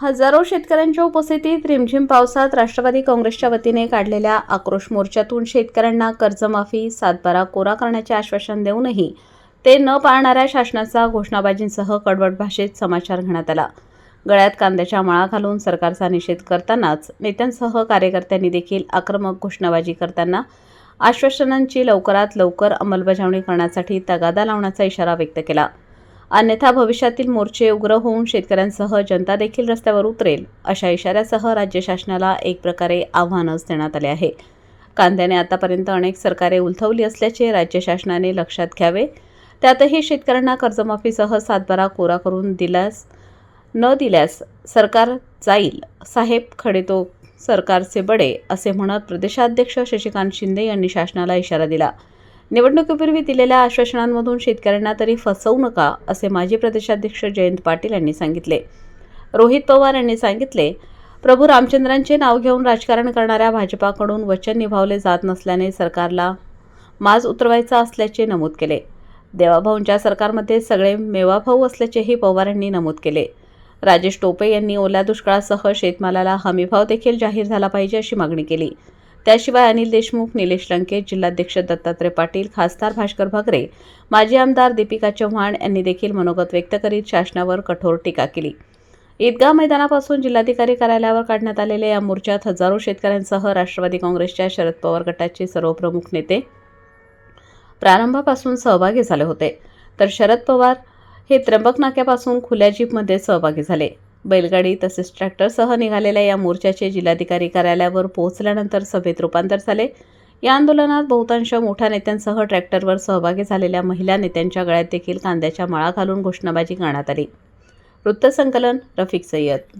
हजारो शेतकऱ्यांच्या उपस्थितीत रिमझिम पावसात राष्ट्रवादी काँग्रेसच्या वतीने काढलेल्या आक्रोश मोर्चातून शेतकऱ्यांना कर्जमाफी सातबारा कोरा करण्याचे आश्वासन देऊनही ते न पाळणाऱ्या शासनाचा घोषणाबाजींसह कडवट भाषेत समाचार घेण्यात आला. गळ्यात कांद्याच्या माळा घालून सरकारचा निषेध करतानाच नेत्यांसह कार्यकर्त्यांनी देखील आक्रमक घोषणाबाजी करताना आश्वासनांची लवकरात लवकर अंमलबजावणी करण्यासाठी तगादा लावण्याचा इशारा व्यक्त केला. अन्यथा भविष्यातील मोर्चे उग्र होऊन शेतकऱ्यांसह जनता देखील रस्त्यावर उतरेल अशा इशाऱ्यासह राज्य शासनाला एक प्रकारे आव्हानच देण्यात आले आहे. कांद्याने आतापर्यंत अनेक सरकारे उलथवली असल्याचे राज्य शासनाने लक्षात घ्यावे. त्यातही शेतकऱ्यांना कर्जमाफीसह सातबारा कोरा करून दिल्यास न दिल्यास सरकार जाईल. साहेब खडे तो सरकारचे बडे असे म्हणत प्रदेशाध्यक्ष शशिकांत शिंदे यांनी शासनाला इशारा दिला. निवडणुकीपूर्वी दिलेल्या आश्वासनांमधून शेतकऱ्यांना तरी फसवू नका असे माजी प्रदेशाध्यक्ष जयंत पाटील यांनी सांगितले. रोहित पवार यांनी सांगितले प्रभू रामचंद्रांचे नाव घेऊन राजकारण करणाऱ्या भाजपाकडून वचन निभावले जात नसल्याने सरकारला माज उतरवायचा असल्याचे नमूद केले. देवाभाऊंच्या सरकारमध्ये सगळे मेवाभाऊ असल्याचेही पवार यांनी नमूद केले. राजेश टोपे यांनी ओल्या दुष्काळासह शेतमालाला हमीभाव देखील जाहीर झाला पाहिजे अशी मागणी केली. त्याशिवाय अनिल देशमुख निलेश लंके जिल्हाध्यक्ष दत्तात्रय पाटील खासदार भास्कर भगरे माजी आमदार दीपिका चव्हाण यांनी देखील मनोगत व्यक्त करीत शासनावर कठोर टीका केली. ईदगाह मैदानापासून जिल्हाधिकारी कार्यालयावर काढण्यात आलेल्या या मोर्चात हजारो शेतकऱ्यांसह राष्ट्रवादी काँग्रेसच्या शरद पवार गटाचे सर्व प्रमुख नेते प्रारंभापासून सहभागी झाले होते. तर शरद पवार हे त्र्यंबक नाक्यापासून खुल्या जीपमध्ये सहभागी झाले. बैलगाडी तसेच ट्रॅक्टरसह निघालेल्या या मोर्चाचे जिल्हाधिकारी कार्यालयावर पोहोचल्यानंतर सभेत रूपांतर झाले. या आंदोलनात बहुतांश मोठ्या नेत्यांसह ट्रॅक्टरवर सहभागी झालेल्या महिला नेत्यांच्या गळ्यात देखील कांद्याच्या माळा घालून घोषणाबाजी करण्यात आली. वृत्तसंकलन रफिक सय्यद